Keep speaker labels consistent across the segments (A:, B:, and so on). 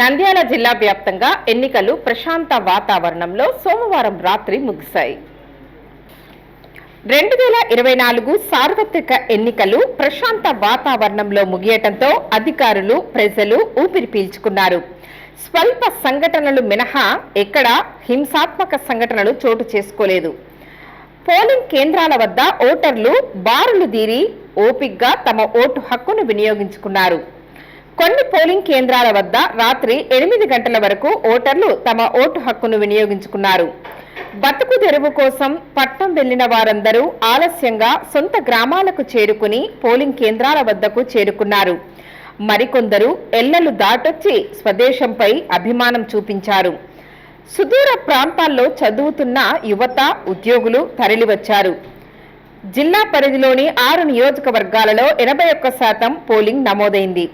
A: నంద్యాల జిల్లా వ్యాప్తంగా ఎన్నికలు ప్రశాంత వాతావరణంలో సోమవారం రాత్రి ముగిశాయి. రెండు వేల ఇరవై నాలుగు సార్వత్రిక ఎన్నికలు ప్రశాంత వాతావరణంలో ముగియటంతో అధికారులు ప్రజలు ఊపిరి పీల్చుకున్నారు. స్వల్ప సంఘటనలు మినహా ఎక్కడా హింసాత్మక సంఘటనలు చోటు చేసుకోలేదు. పోలింగ్ కేంద్రాల వద్ద ఓటర్లు బారులు దీరి ఓపిగ్గా తమ ఓటు హక్కును వినియోగించుకున్నారు. కొన్ని పోలింగ్ కేంద్రాల వద్ద రాత్రి ఎనిమిది గంటల వరకు ఓటర్లు తమ ఓటు హక్కును వినియోగించుకున్నారు. బతుకు తెరువు కోసం పట్నం వెళ్ళిన వారందరూ ఆలస్యంగా సొంత గ్రామాలకు చేరుకుని పోలింగ్ కేంద్రాల వద్దకు చేరుకున్నారు. మరికొందరు ఎల్లలు దాటొచ్చి స్వదేశంపై అభిమానం చూపించారు. సుదూర ప్రాంతాల్లో చదువుతున్న యువత ఉద్యోగులు తరలివచ్చారు. జిల్లా పరిధిలోని ఆరు నియోజకవర్గాలలో ఎనభై ఒక్క శాతం పోలింగ్ నమోదైంది.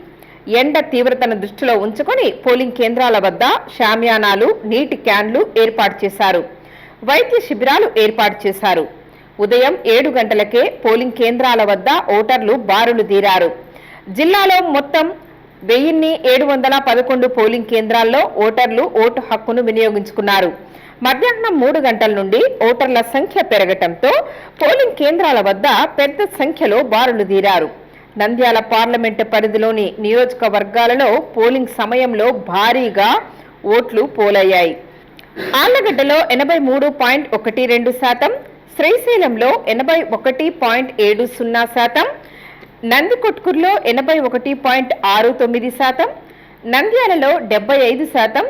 A: ఎండ తీవ్రతను దృష్టిలో ఉంచుకొని పోలింగ్ కేంద్రాల వద్ద షామ్యానాలు నీటి క్యాన్లు ఏర్పాటు చేశారు. వైద్య శిబిరాలు ఏర్పాటు చేశారు. ఉదయం ఏడు గంటలకే పోలింగ్ కేంద్రాల వద్ద ఓటర్లు బారులు తీరారు. జిల్లాలో మొత్తం వెయ్యిన్ని ఏడు వందల పదకొండు పోలింగ్ కేంద్రాల్లో ఓటర్లు ఓటు హక్కును వినియోగించుకున్నారు. మధ్యాహ్నం మూడు గంటల నుండి ఓటర్ల సంఖ్య పెరగటంతో పోలింగ్ కేంద్రాల వద్ద పెద్ద సంఖ్యలో బారులు తీరారు. నంద్యాల పార్లమెంటు పరిధిలోని నియోజకవర్గాలలో పోలింగ్ సమయంలో భారీగా ఓట్లు పోలయ్యాయి. ఆళ్ళగడ్డలో ఎనభై మూడు పాయింట్ ఒకటి రెండు శాతం శ్రీశైలంలో ఎనభై ఒకటి పాయింట్ ఏడు సున్నా శాతం నందికొట్కూరులో ఎనభై ఒకటి పాయింట్ ఆరు తొమ్మిది శాతం నంద్యాలలో డెబ్బై ఐదు శాతం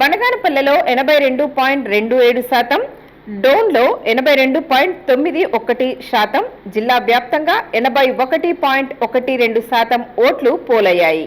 A: బనగానపల్లెలో ఎనభై రెండు పాయింట్ రెండు ఏడు శాతం డోన్లో ఎనభై రెండు పాయింట్ తొమ్మిది ఒకటి శాతం జిల్లా వ్యాప్తంగా ఎనభై ఒకటి పాయింట్ ఒకటి రెండు శాతం ఓట్లు పోలయ్యాయి.